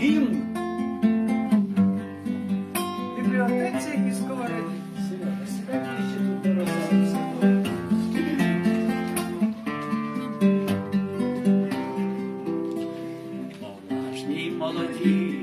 гімн. Бібліотеці і сковороді. Поважні молоді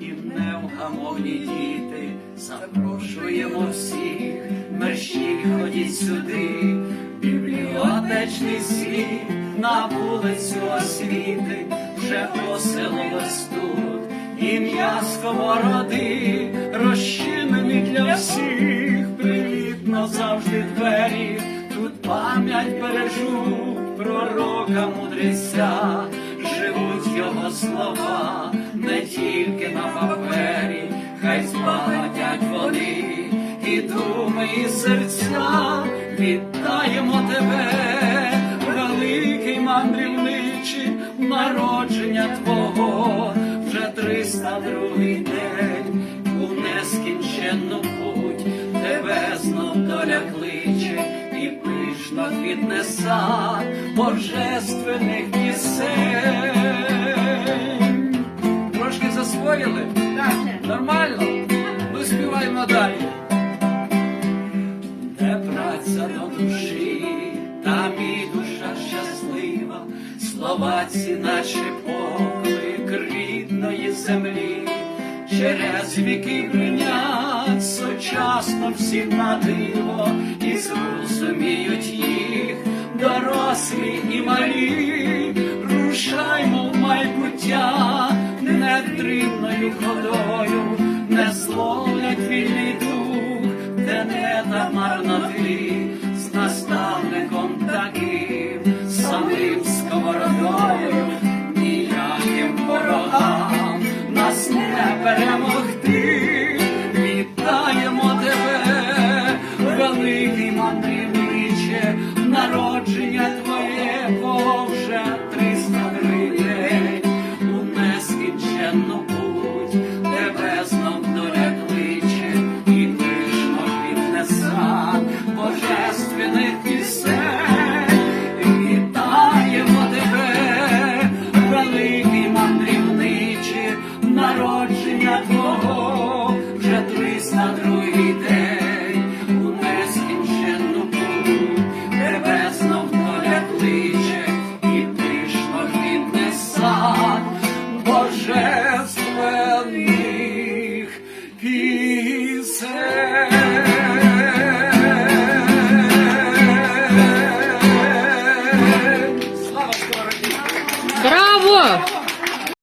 і невгамовні діти, запрошуємо всіх, мерщі ходіть сюди, бібліотечний світ на вулицю освіти, вже поселилось тут, ім'я сковороди, розчинені для всіх, привітно завжди двері, тут пам'ять бережуть пророка мудреця, живуть його слова не тільки на папері, хай збагатять вони і думи, і серця, вітаємо тебе, великий мандрівничий, народження твого, вже триста другий день, у нескінченну путь, тебе знов доля кличе і пишно віднеса божественних пісень. Трошки засвоїли? Так. Нормально? Ми співаємо далі. Де праця до душі, там і душа щаслива, слова ці наче рідної землі, через віки прийнять сучасно всі на диво і зрозуміють їх, дорослі і малі, рушаймо в майбуття нетримною ходою, не зловлять вільний дух, де не та марноти, твоє, Браво!